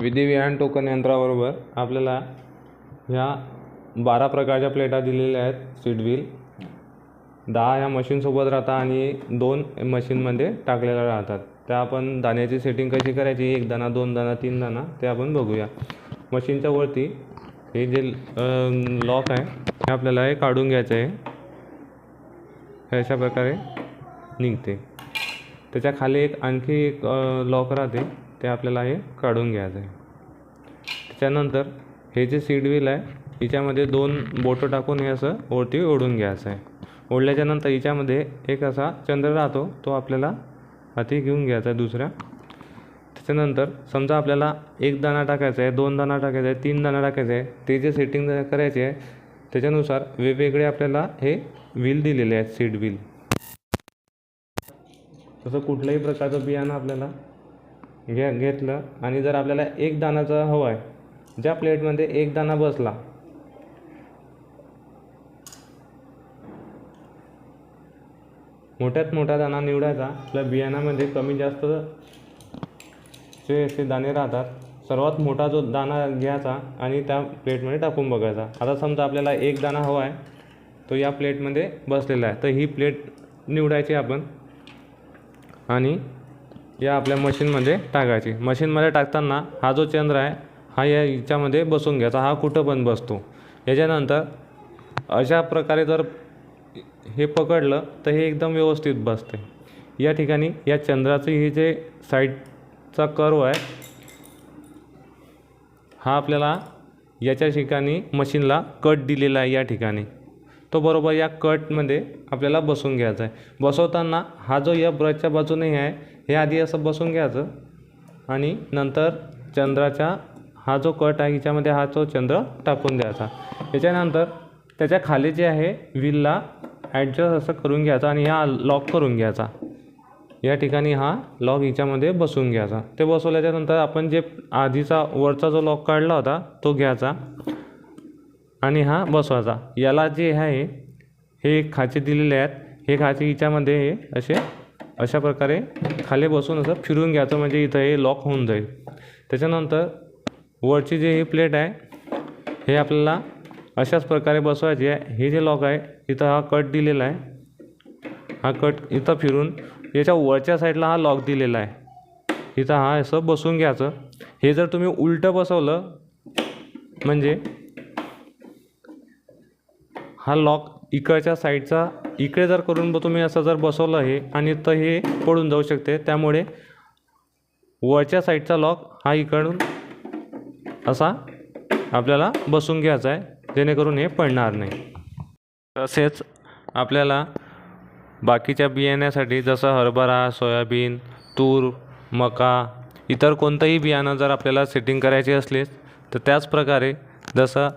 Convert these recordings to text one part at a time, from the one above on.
विधिविधान token यंत्राबरोबर आपल्याला ह्या बारा प्रकारच्या प्लेटा दिलेल्या आहेत सीट व्हील. दहा ह्या मशीनसोबत राहतात आणि दोन मशीनमध्ये टाकलेल्या राहतात. त्या आपण दाण्याची सेटिंग कशी करायची एक दाणा दोन दाणा तीन दाणा ते आपण बघूया. मशीनच्या वरती हे जे लॉक आहे हे आपल्याला हे काढून घ्यायचं आहे. अशा प्रकारे निघते. त्याच्याखाली एक आणखी एक लॉक राहते. ते आपल्याला हे काढून घ्यायचं आहे त्याच्यानंतर हे जे सीड व्हील आहे हिच्यामध्ये दोन बोटं टाकून हे असं वरती ओढून घ्यायचं आहे ओढल्याच्यानंतर हिच्यामध्ये एक असा चंद्र राहतो तो आपल्याला हाती घेऊन घ्यायचा आहे दुसऱ्या. त्याच्यानंतर समजा आपल्याला एक दाणा टाकायचा आहे दोन दाणा टाकायचा आहे तीन दाणा टाकायचा आहे ते जे सेटिंग करायचे आहे त्याच्यानुसार वेगवेगळे आपल्याला हे व्हील दिलेले आहेत सीड व्हील. तसं कुठल्याही प्रकारचं बियाणं आपल्याला घ्या घेतलं आणि जर आपल्याला एक दाणाचा हवा आहे ज्या प्लेटमध्ये एक दाणा बसला मोठ्यात मोठा दाणा निवडायचा आपल्या बियाणामध्ये कमी जास्त जे असे दाणे राहतात सर्वात मोठा जो दाणा घ्यायचा आणि त्या प्लेटमध्ये टाकून बघायचा. आता समजा आपल्याला एक दाणा हवा आहे तो या प्लेटमध्ये बसलेला आहे. तर ही प्लेट निवडायची आपण. आणि या आपल्या मशीनमध्ये टाकायची. मशीनमध्ये टाकताना हा जो चंद्र आहे हा या याच्यामध्ये बसून घ्यायचा. हा कुठं पण बसतो. याच्यानंतर अशा प्रकारे जर हे पकडलं तर हे एकदम व्यवस्थित बसते. या ठिकाणी या चंद्राचं हे जे साईडचा कर्व आहे हा आपल्याला याच्या ठिकाणी मशीनला कट दिलेला आहे या ठिकाणी. तो बरोबर या कटमध्ये आपल्याला बसून घ्यायचा आहे. बसवताना हा जो या ब्रशच्या बाजूने आहे हे आधी असं बसून घ्यायचं आणि नंतर चंद्राच्या हा जो कट आहे हिच्यामध्ये हा जो चंद्र टाकून द्यायचा. याच्यानंतर त्याच्याखाली जे आहे व्हीलला ॲडजस्ट असं करून घ्यायचा आणि हा लॉक करून घ्यायचा. या ठिकाणी हा लॉक हिच्यामध्ये बसून घ्यायचा. ते बसवल्याच्यानंतर आपण जे आधीचा वरचा जो लॉक काढला होता तो घ्यायचा. आणि हा बसवायचा. याला जे आहे हे खाचे दिलेले आहेत हे खाचे हिच्यामध्ये हे असे अशा प्रकारे खाली बसून असं फिरून घ्यायचं म्हणजे इथं हे लॉक होऊन जाईल. त्याच्यानंतर वरची जे ही प्लेट आहे हे आपल्याला अशाच प्रकारे बसवायची आहे. हे जे लॉक आहे इथं हा कट दिलेला आहे. हा कट इथं फिरून याच्या वरच्या साईडला हा लॉक दिलेला आहे. इथं हा असं बसून घ्यायचं. हे जर तुम्ही उलटं बसवलं म्हणजे हा लॉक इकडच्या साईडचा इकडे जर करून ब तुम्ही असं जर बसवलं हे आणि तर हे पडून जाऊ शकते त्यामुळे वरच्या साईडचा लॉक हा इकडून असा आपल्याला बसून घ्यायचा आहे जेणेकरून हे पडणार नाही. तसेच आपल्याला बाकीच्या बियाण्यासाठी जसं हरभरा सोयाबीन तूर मका इतर कोणतंही बियाणं जर आपल्याला सेटिंग करायची असली तर त्याच प्रकारे जसं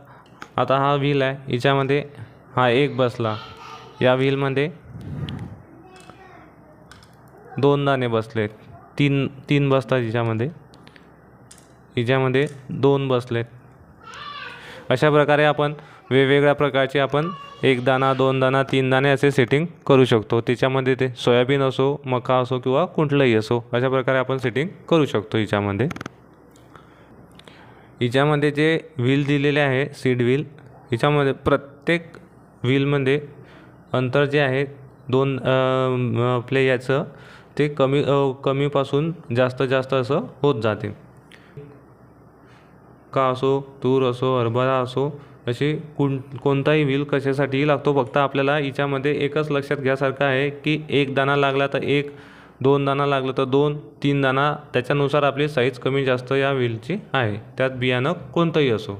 आता हा व्हील आहे हिच्यामध्ये हा एक बसला. या व्हीलमध्ये दोन दाणे बसलेत तीन तीन बसतात हिच्यामध्ये. हिच्यामध्ये दोन बसलेत. अशा प्रकारे आपण वेगवेगळ्या प्रकारचे आपण एक दाणा दोन दाणा तीन दाणे असे सेटिंग करू शकतो. त्याच्यामध्ये ते सोयाबीन असो मका असो किंवा कुठलंही असो अशा प्रकारे आपण सेटिंग करू शकतो हिच्यामध्ये. हिच्यामध्ये जे व्हील दिलेले आहे सीड व्हील हिच्यामध्ये प्रत्येक व्हीलमध्ये अंतर जे आहे दोन आपले याचं ते कमी कमीपासून जास्त जास्त असं होत जाते. का असो तूर असो हरभरा असो अशी कोण कोणताही व्हील कशासाठीही लागतो. फक्त आपल्याला हिच्यामध्ये एकच लक्षात घ्यासारखं आहे की एक दाणा लागला तर एक दोन दाणा लागलं तर दोन तीन दाणा त्याच्यानुसार आपली साईज कमी जास्त या व्हीलची आहे. त्यात बियाणं कोणतंही असो.